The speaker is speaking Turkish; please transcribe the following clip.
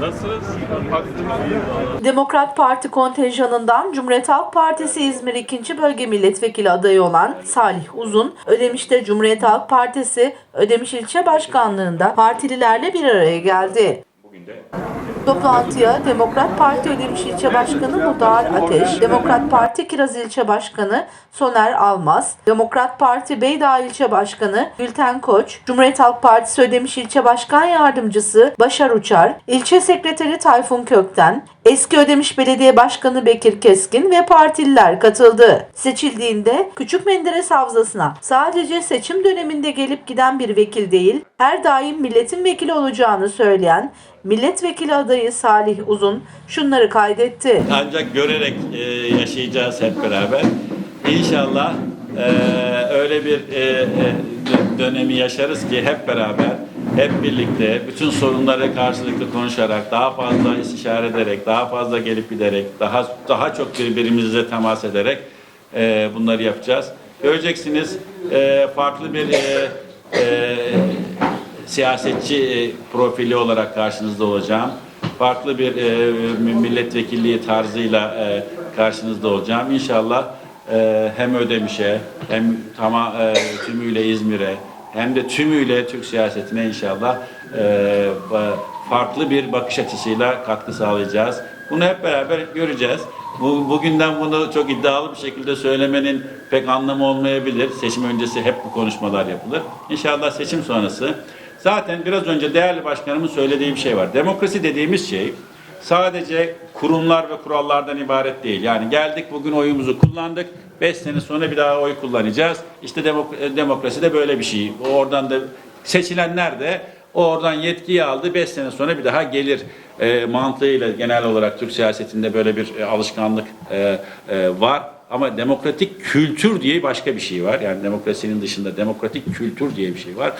Nasılsınız? Demokrat Parti kontenjanından Cumhuriyet Halk Partisi İzmir 2. Bölge Milletvekili adayı olan Salih Uzun, Ödemiş'te Cumhuriyet Halk Partisi Ödemiş İlçe Başkanlığı'nda partililerle bir araya geldi. Toplantıya Demokrat Parti Ödemiş İlçe Başkanı Mudar Ateş, Demokrat Parti Kiraz İlçe Başkanı Soner Almaz, Demokrat Parti Beydağ İlçe Başkanı Gülten Koç, Cumhuriyet Halk Partisi Ödemiş İlçe Başkan Yardımcısı Başar Uçar, İlçe Sekreteri Tayfun Kökten, Eski Ödemiş Belediye Başkanı Bekir Keskin ve partililer katıldı. Seçildiğinde Küçük Menderes Havzası'na sadece seçim döneminde gelip giden bir vekil değil, her daim milletin vekili olacağını söyleyen milletvekili adayı Salih Uzun şunları kaydetti. ancak görerek e, yaşayacağız hep beraber. İnşallah e, öyle bir e, dö- dönemi yaşarız ki hep beraber, hep birlikte bütün sorunları karşılıklı konuşarak, daha fazla istişare ederek, daha fazla gelip giderek, daha daha çok birbirimizle temas ederek e, bunları yapacağız. Göreceksiniz e, farklı bir e, e, siyasetçi e, profili olarak karşınızda olacağım. Farklı bir e, milletvekilliği tarzıyla e, karşınızda olacağım. İnşallah e, hem Ödemiş'e hem tama, e, tümüyle İzmir'e hem de tümüyle Türk siyasetine inşallah e, farklı bir bakış açısıyla katkı sağlayacağız. Bunu hep beraber göreceğiz. Bu, bugünden bunu çok iddialı bir şekilde söylemenin pek anlamı olmayabilir. Seçim öncesi hep bu konuşmalar yapılır. İnşallah seçim sonrası Zaten biraz önce değerli başkanımın söylediği bir şey var. Demokrasi dediğimiz şey sadece kurumlar ve kurallardan ibaret değil. Yani geldik bugün oyumuzu kullandık. Beş sene sonra bir daha oy kullanacağız. İşte demok- demokrasi de böyle bir şey. Oradan da seçilenler de oradan yetkiyi aldı. Beş sene sonra bir daha gelir e, mantığıyla genel olarak Türk siyasetinde böyle bir e, alışkanlık e, e, var. Ama demokratik kültür diye başka bir şey var. Yani demokrasinin dışında demokratik kültür diye bir şey var.